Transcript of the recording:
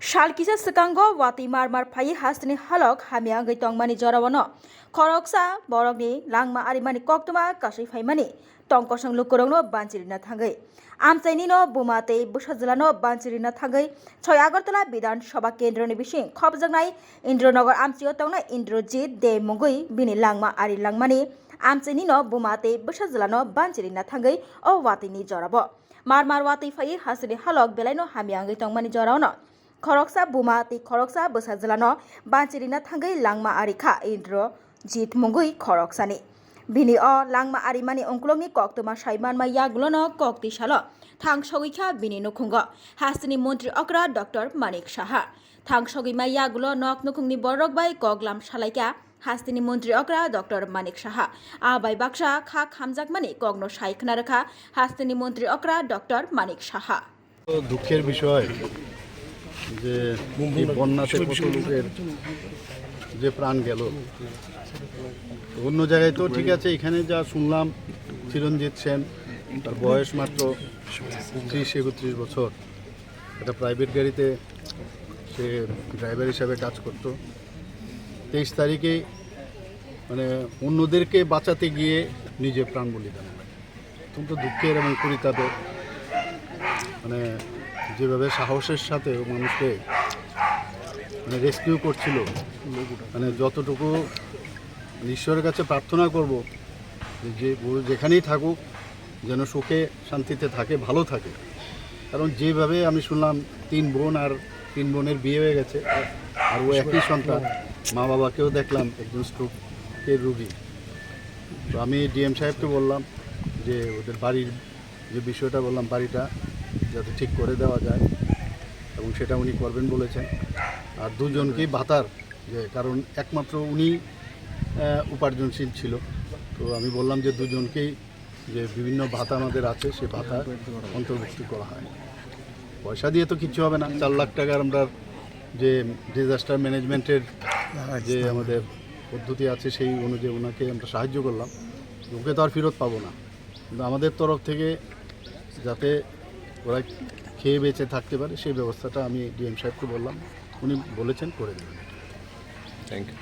Shalkisa sekango wati marmar phayi hastini halok hamia gai tongmani jorawano khoroksa borokni langma arimani koktuma kasai phaimani tongkosang lukurongno banchirina thangai আমচাইনি ন বুমাতে বুসাজলানো বাঞ্চিরিনা থাঙ্গै ছয় আগরতলা বিধান সভা কেন্দ্রনি বিসিং খবজাংনাই ইন্দ্রনগর আমচিও তংনা ইন্দ্রজিৎ দে মুগুই বিনি langma ari langmani আমচাইনি ন বুমাতে বুসাজলানো বাঞ্চিরিনা থাঙ্গै ও ওয়াতিনি জরাবো মারমার ওয়াতি ফাই হাসিনি হালক বেলাইনো হামিয়াঙ্গै tongmani jorawno খরকসা বুমা তি খরকসা বসাজলানো বাঞ্চিরিনা থাঙ্গै langma ari kha ইন্দ্র জিত মুগুই খরকসানি bini o langma arimani ongklongni koktoma saimanma yagulono kokti salo থাংসগৈখা বিনি নুখুঙ্গ হাসিনি মন্ত্রী অকরা ডক্টর মানিক সাহা থাংসগৈমা ইয়াগুলো নক নুখুংনি বরক বাই কগলাম সালাইকা হাস্তিনি মন্ত্রী অকরা ডক্টর মানিক সাহা আবাই বাক্সা খা খামজাকমানি কগ্ন সাইখনা রেখা হাস্তিনি মন্ত্রী অকরা ডক্টর মানিক সাহা দুঃখের বিষয় যে বন্যাতে কত লোকের যে প্রাণ গেল। অন্য জায়গায় তো ঠিক আছে, এখানে যা শুনলাম, চিরঞ্জিত সেন, তার বয়স মাত্র ত্রিশ একত্রিশ বছর। একটা প্রাইভেট গাড়িতে সে ড্রাইভার হিসাবে কাজ করত। তেইশ তারিখে মানে অন্যদেরকে বাঁচাতে গিয়ে নিজে প্রাণ বলিদান। অত্যন্ত দুঃখের এবং পরিতাপের। মানে যেভাবে সাহসের সাথে মানুষকে মানে রেস্কিউ করছিল মানে যতটুকু ঈশ্বরের কাছে প্রার্থনা করব, যে ও যেখানেই থাকুক, যেন সুখে শান্তিতে থাকে, ভালো থাকে। কারণ যেভাবে আমি শুনলাম, তিন বোন আর তিন বোনের বিয়ে হয়ে গেছে, আর ও একই সন্তান। মা বাবাকেও দেখলাম, একজন স্ট্রোকের রুগী। তো আমি ডিএম সাহেবকে বললাম যে ওদের বাড়ির যে বিষয়টা বললাম, বাড়িটা যাতে ঠিক করে দেওয়া যায় এবং সেটা উনি করবেন বলেছেন। আর দুজনকেই ভাতার, যে কারণ একমাত্র উনি উপার্জনশীল ছিল। তো আমি বললাম যে দুজনকেই যে বিভিন্ন ভাতা আমাদের আছে, সে ভাতা অন্তর্ভুক্ত করা হয়। পয়সা দিয়ে তো কিছু হবে না। চার লাখ টাকার আমরা যে ডিজাস্টার ম্যানেজমেন্টের যে আমাদের পদ্ধতি আছে, সেই অনুযায়ী ওনাকে আমরা সাহায্য করলাম। ওকে তো আর ফেরত পাবো না। কিন্তু আমাদের তরফ থেকে যাতে ওরা খেয়ে বেঁচে থাকতে পারে, সেই ব্যবস্থাটা আমি ডিএম সাহেবকে বললাম। উনি বলেছেন, করে দেবেন। Thank you